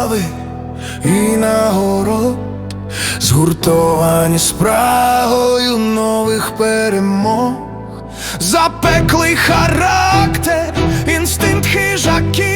лави і нагород згуртовані спрагою нових перемог, запеклий характер, інстинкт хижаків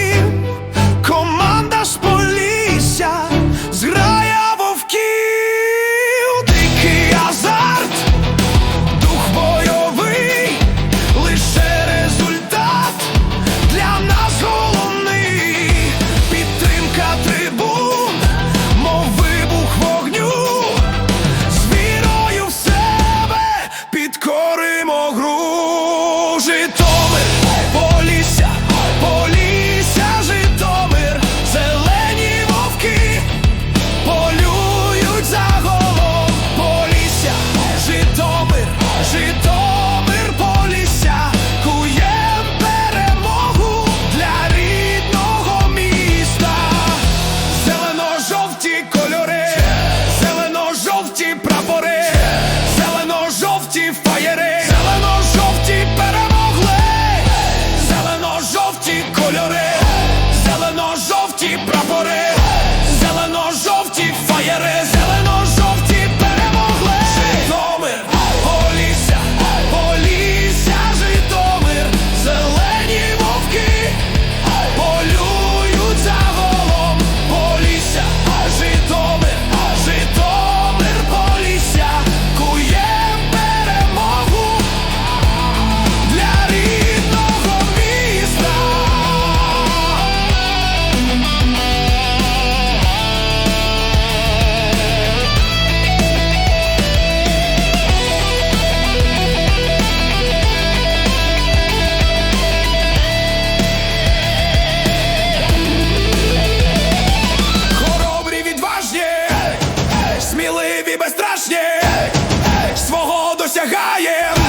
надій свого досягає.